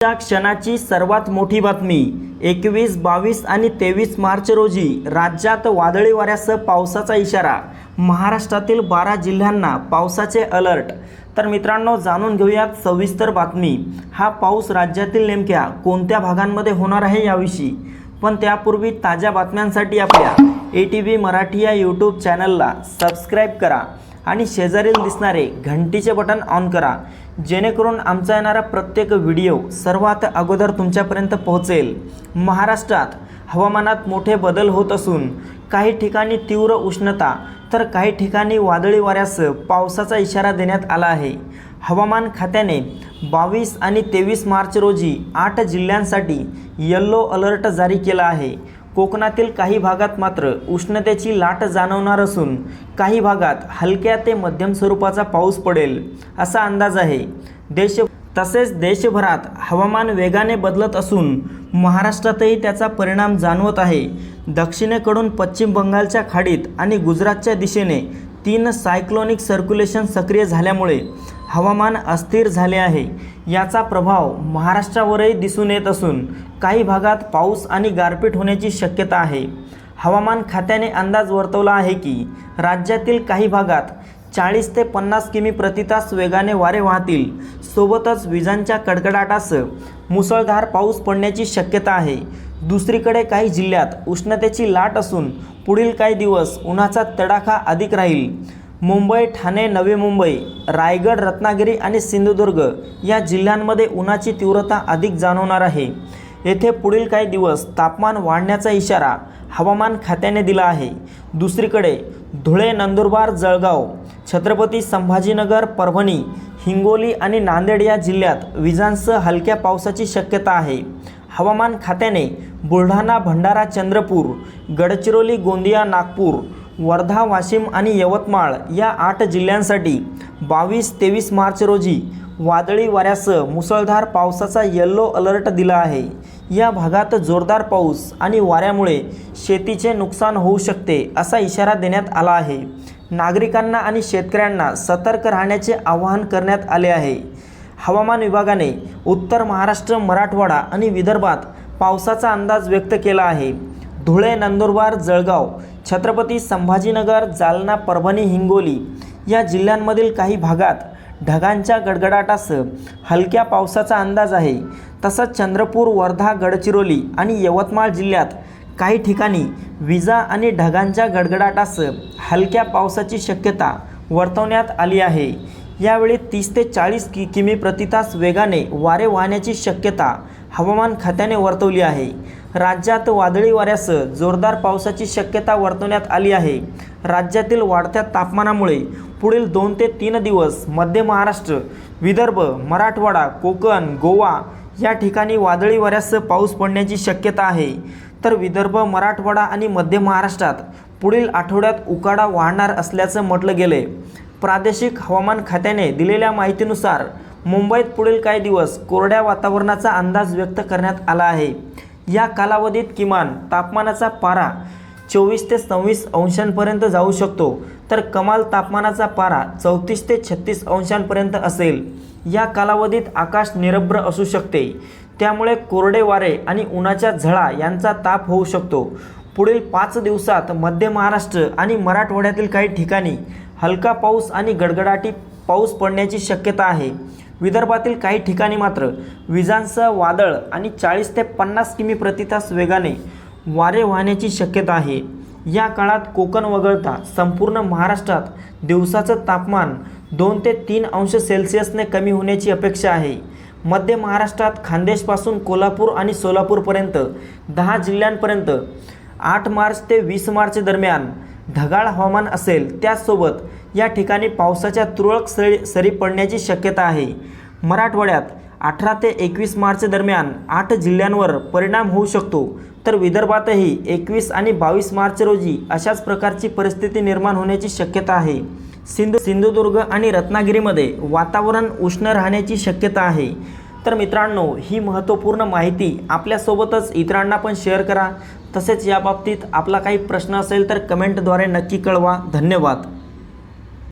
त्या क्षणाची सर्वात मोठी बातमी. एकवीस बावीस आणि तेवीस मार्च रोजी राज्यात वादळी वाऱ्यासह पावसाचा इशारा. महाराष्ट्रातील बारा जिल्ह्यांना पावसाचे अलर्ट. तर मित्रांनो जाणून घेऊयात सविस्तर बातमी. हा पाऊस राज्यातील नेमक्या कोणत्या भागांमध्ये होणार आहे याविषयी? पण त्यापूर्वी ताज्या बातम्यांसाठी आपल्या ए टी व्ही मराठी या यूट्यूब चॅनलला सबस्क्राईब करा आणि शेजारील दिसणारे घंटीचे बटन ऑन करा. जेणेकरून आमचा येणारा प्रत्येक व्हिडिओ सर्वात अगोदर तुमच्यापर्यंत पोहोचेल. महाराष्ट्रात हवामानात मोठे बदल होत असून काही ठिकाणी तीव्र उष्णता तर काही ठिकाणी वादळी वाऱ्यास पावसाचा इशारा देण्यात आला आहे. हवामान खात्याने बावीस आणि तेवीस मार्च रोजी आठ जिल्ह्यांसाठी यल्लो अलर्ट जारी केला आहे. कोकणातील काही भागात मात्र उष्णतेची लाट जाणवणार असून काही भागात हलक्या ते मध्यम स्वरूपाचा पाऊस पडेल असा अंदाज आहे. देश तसेच देशभरात हवामान वेगाने बदलत असून महाराष्ट्रातही त्याचा परिणाम जाणवत आहे. दक्षिणेकडून पश्चिम बंगालच्या खाडीत आणि गुजरातच्या दिशेने तीन सायक्लोनिक सर्क्युलेशन सक्रिय झाल्यामुळे हवामान अस्थिर झाले आहे. याचा प्रभाव महाराष्ट्रावरही दिसून येत असून काही भागात पाऊस आणि गारपीट होण्याची शक्यता आहे. हवामान खात्याने अंदाज वर्तवला आहे की राज्यातील काही भागात चाळीस ते पन्नास किमी प्रतितास वेगाने वारे वाहतील. सोबतच विजांच्या कडकडाटासह मुसळधार पाऊस पडण्याची शक्यता आहे. दुसरीकडे काही जिल्ह्यात उष्णतेची लाट असून पुढील काही दिवस उन्हाचा तडाखा अधिक राहील. मुंबई ठाणे नवी मुंबई रायगड रत्नागिरी आणि सिंधुदुर्ग या जिल्ह्यांमध्ये उन्हाची तीव्रता अधिक जाणवणार आहे. येथे पुढील काही दिवस तापमान वाढण्याचा इशारा हवामान खात्याने दिला आहे. दुसरीकडे धुळे नंदुरबार जळगाव छत्रपती संभाजीनगर परभणी हिंगोली आणि नांदेड या जिल्ह्यात विजांसह हलक्या पावसाची शक्यता आहे. हवामान खात्याने बुलढाणा भंडारा चंद्रपूर गडचिरोली गोंदिया नागपूर वर्धा वाशिम आणि यवतमाळ या आठ जिल्ह्यांसाठी बावीस तेवीस मार्च रोजी वादळी वाऱ्यासह मुसळधार पावसाचा येल्लो अलर्ट दिला आहे. या भागात जोरदार पाऊस आणि वाऱ्यामुळे शेतीचे नुकसान होऊ शकते असा इशारा देण्यात आला आहे. नागरिकांना आणि शेतकऱ्यांना सतर्क राहण्याचे आवाहन करण्यात आले आहे. हवामान विभागाने उत्तर महाराष्ट्र मराठवाडा आणि विदर्भात पावसाचा अंदाज व्यक्त केला आहे. धुळे नंदुरबार जळगाव छत्रपती संभाजीनगर जालना परभणी हिंगोली या जिल्ह्यांमधील काही भागात ढगांच्या गडगडाटासह हलक्या पावसाचा अंदाज आहे. तसंच चंद्रपूर वर्धा गडचिरोली आणि यवतमाळ जिल्ह्यात काही ठिकाणी विजा आणि ढगांच्या गडगडाटासह हलक्या पावसाची शक्यता वर्तवण्यात आली आहे. यावेळी तीस ते चाळीस कि किमी प्रतितास वेगाने वारे वाहण्याची शक्यता हवामान खात्याने वर्तवली आहे. राज्यात वादळी वाऱ्यासह जोरदार पावसाची शक्यता वर्तवण्यात आली आहे. राज्यातील वाढत्या तापमानामुळे पुढील दोन ते तीन दिवस मध्य महाराष्ट्र विदर्भ मराठवाडा कोकण गोवा या ठिकाणी वादळी वाऱ्यासह पाऊस पडण्याची शक्यता आहे. तर विदर्भ मराठवाडा आणि मध्य महाराष्ट्रात पुढील आठवड्यात उकाडा वाढणार असल्याचं म्हटलं गेले प्रादेशिक हवामान खात्याने दिलेल्या माहितीनुसार मुंबईत पुढील काही दिवस कोरड्या वातावरणाचा अंदाज व्यक्त करण्यात आला आहे. या कालावधीत किमान तापमानाचा पारा चोवीस ते सव्वीस अंशांपर्यंत जाऊ शकतो. तर कमाल तापमानाचा पारा चौतीस ते छत्तीस अंशांपर्यंत असेल. या कालावधीत आकाश निरभ्र असू शकते. त्यामुळे कोरडे वारे आणि उन्हाच्या झळा यांचा ताप होऊ शकतो. पुढील पाच दिवसात मध्य महाराष्ट्र आणि मराठवाड्यातील काही ठिकाणी हलका पाऊस आणि गडगडाटी पाऊस पडण्याची शक्यता आहे. विदर्भातील काही ठिकाणी मात्र विजांसह वादळ आणि चाळीस ते पन्नास किमी प्रतितास वेगाने वारे वाहण्याची शक्यता आहे. या काळात कोकण वगळता संपूर्ण महाराष्ट्रात दिवसाचं तापमान दोन ते तीन अंश सेल्सिअसने कमी होण्याची अपेक्षा आहे. मध्य महाराष्ट्रात खानदेशपासून कोल्हापूर आणि सोलापूरपर्यंत दहा जिल्ह्यांपर्यंत आठ मार्च ते वीस मार्च दरम्यान ढगाळ हवामान असेल त्याचसोबत या ठिकाणी पावसाच्या तुरळक सरी सरी पडण्याची शक्यता आहे. मराठवाड्यात अठरा ते एकवीस मार्च दरम्यान आठ जिल्ह्यांवर परिणाम होऊ शकतो. तर विदर्भातही एकवीस आणि बावीस मार्च रोजी अशाच प्रकारची परिस्थिती निर्माण होण्याची शक्यता आहे. सिंधू सिंधुदुर्ग आणि रत्नागिरीमध्ये वातावरण उष्ण राहण्याची शक्यता आहे. तर मित्रांनो ही महत्त्वपूर्ण माहिती आपल्यासोबतच इतरांना पण शेअर करा. तसेच याबाबतीत आपला काही प्रश्न असेल तर कमेंटद्वारे नक्की कळवा. धन्यवाद.